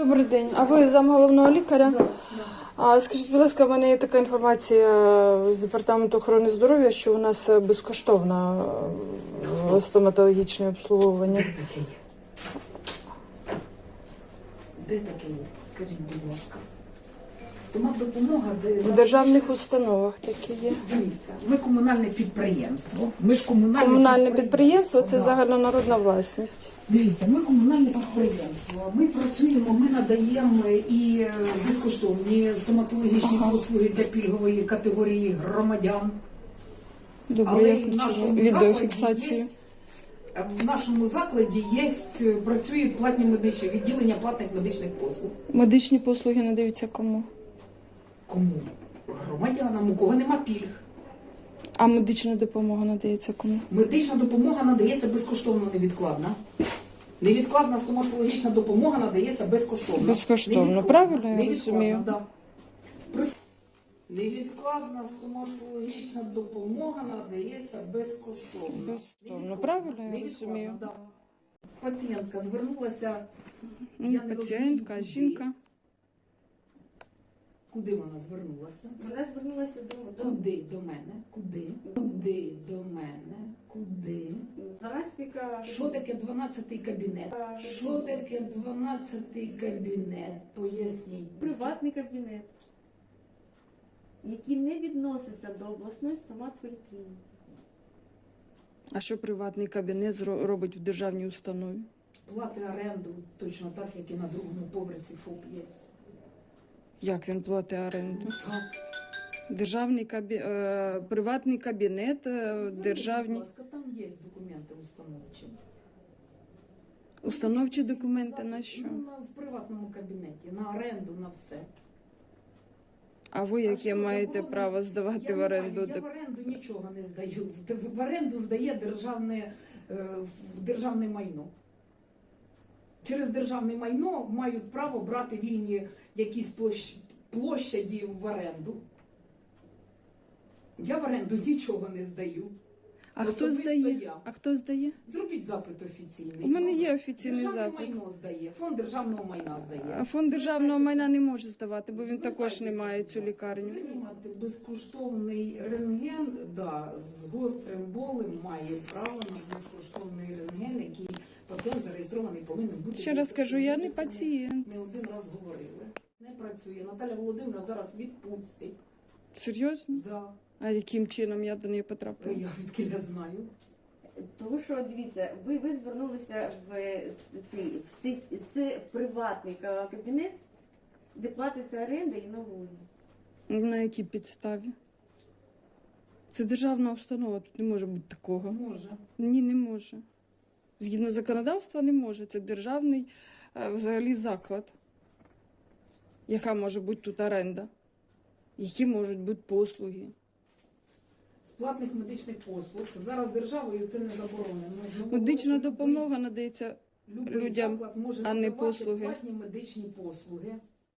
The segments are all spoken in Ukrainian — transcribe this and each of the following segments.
Добрий день. А ви зам головного лікаря? А скажіть, будь ласка, в мене є така інформація з департаменту охорони здоров'я, що у нас е, безкоштовне е, стоматологічне обслуговування. Де таке є? Де таке є? Скажіть, будь ласка. Стомат допомога, де В державних установах такі є. дивіться. Ми комунальне підприємство. Ми ж комунальне, Комунальне підприємство це Да. загальнонародна власність. Дивіться, ми комунальне підприємство. Ми працюємо, ми надаємо і е, безкоштовні стоматологічні Ага. послуги для пільгової категорії громадян. Добре, Але я в хочу нашому відеофіксацію. є- В нашому закладі є працюють платні медичні відділення платних медичних послуг. Медичні послуги надаються кому? Кому? Громадянам, у кого нема пільг. А медична допомога надається кому? Медична допомога надається безкоштовно невідкладна. Невідкладна стоматологічна допомога надається безкоштовно. Безкоштовно, Невідкладна. правильно я Невідкладна, розумію? Да. Прис- Невідкладна стоматологічна допомога надається безкоштовно. Безкоштовно, Невідкладна. правильно я Невідкладна, розумію? Да. Пацієнтка звернулася. Ну, Я не Пацієнтка, жінка. Куди вона звернулася? Вона звернулася до, до Куди до мене? Куди? Куди до мене? Куди? Тараспіка. Що таке 12-й кабінет? Що таке 12-й кабінет? Поясніть. Приватний кабінет, який не відноситься до обласної стоматполіклініки. А що приватний кабінет зро- робить в державній установі? Плати оренду точно так, як і на другому поверсі ФОП є. Як він платить оренду? Державний кабі... е, приватний кабінет, е, Будь державні ласка, там є документи установчі. установчі документи на що? Ну, в приватному кабінеті, на оренду, на все. А ви яке маєте право здавати Я в оренду? Я в оренду нічого не здаю. В- В оренду здає державне, е, державне майно. Через державне майно мають право брати вільні якісь площ, площаді в оренду. Я в оренду нічого не здаю. А хто Особисто здає? я. А хто здає? Зробіть запит офіційний. У мене є офіційний Державне запит. майно здає, фонд державного майна здає. А фонд державного майна не може здавати, бо він також не має цю лікарню. Отримати безкоштовний рентген, да, з гострим болем має право на безкоштовний рентген, який пацієнт зареєстрований повинен бути. Ще раз кажу, я не пацієнт. Не один раз говорили. Не працює. Наталя Володимирівна зараз в відпустці. Серйозно? Да. А яким чином я до неї потрапила? Я відки я знаю. Тому що дивіться, ви, ви звернулися в цей, в цей, це приватний кабінет, де платиться оренда і налоги. На якій підставі? Це державна установа, тут не може бути такого. Може. Ні, не може. Згідно законодавства, не може. Це державний е, взагалі заклад. Яка може бути тут оренда? Які можуть бути послуги? З платних медичних послуг. Зараз державою це не заборонено. Медична допомога надається. любий людям, заклад може а не надавати послуги. Платні медичні послуги.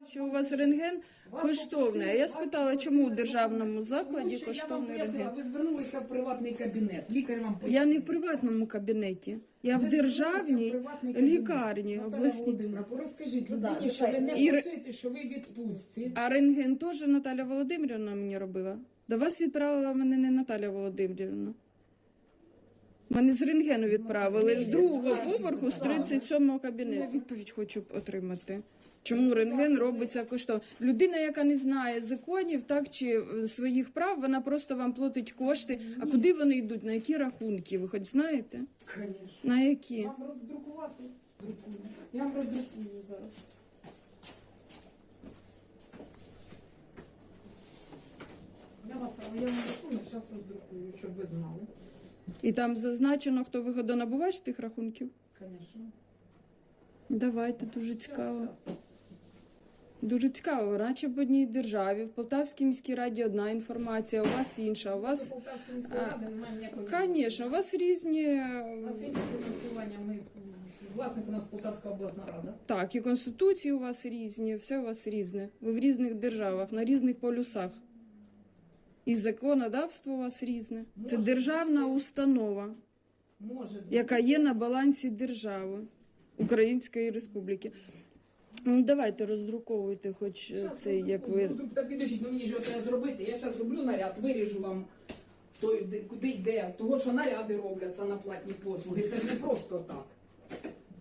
Що у вас рентген Вас коштовний? А попросили- я вас спитала, чому в державному закладі що коштовний я вам пояснила, рентген? Ви звернулися в приватний кабінет. Лікар вам Я не в приватному кабінеті, я в державній лікарні Наталя обласній. Володимирівна, розкажіть Ну, людині, що ви не. І працюєте, що ви в відпустці. А рентген теж Наталя Володимирівна мені робила. До вас відправила мене не Наталя Володимирівна. Мене з рентгену відправили з другого поверху з 37-го кабінету. Я відповідь хочу отримати. Чому рентген робиться коштовно? Людина, яка не знає законів, так чи е, своїх прав, вона просто вам платить кошти. А куди вони йдуть? На які рахунки? Ви хоч знаєте? На які? Вам роздрукувати? Я вам роздрукую зараз. Я вам друкую, зараз роздрукую, щоб ви знали. І там зазначено, хто вигодонабувач тих рахунків. Звісно. Давайте, дуже цікаво. Дуже цікаво, наче в одній державі, в Полтавській міській раді одна інформація, у вас інша, у вас, Полтавської міської ради немає ніякого. звісно, у вас різні, У нас інше фінансування. Ми власник у нас Полтавська обласна рада. так, і конституції у вас різні, все у вас різне. Ви в різних державах, на різних полюсах. І законодавство у вас різне. Це Може державна установа, Може яка є на балансі держави Української Республіки. Ну, давайте роздруковуйте, хоч е, цей, як ви. Ну, Та підождіть, ну мені ж його треба зробити. Я зараз зроблю наряд, виріжу вам той, де- куди йде. Того, що наряди робляться на платні послуги. Це ж не просто так.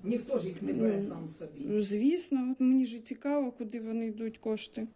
Ніхто ж їх не бере Ну, сам собі. Ну, Звісно, от мені ж цікаво, куди вони йдуть кошти.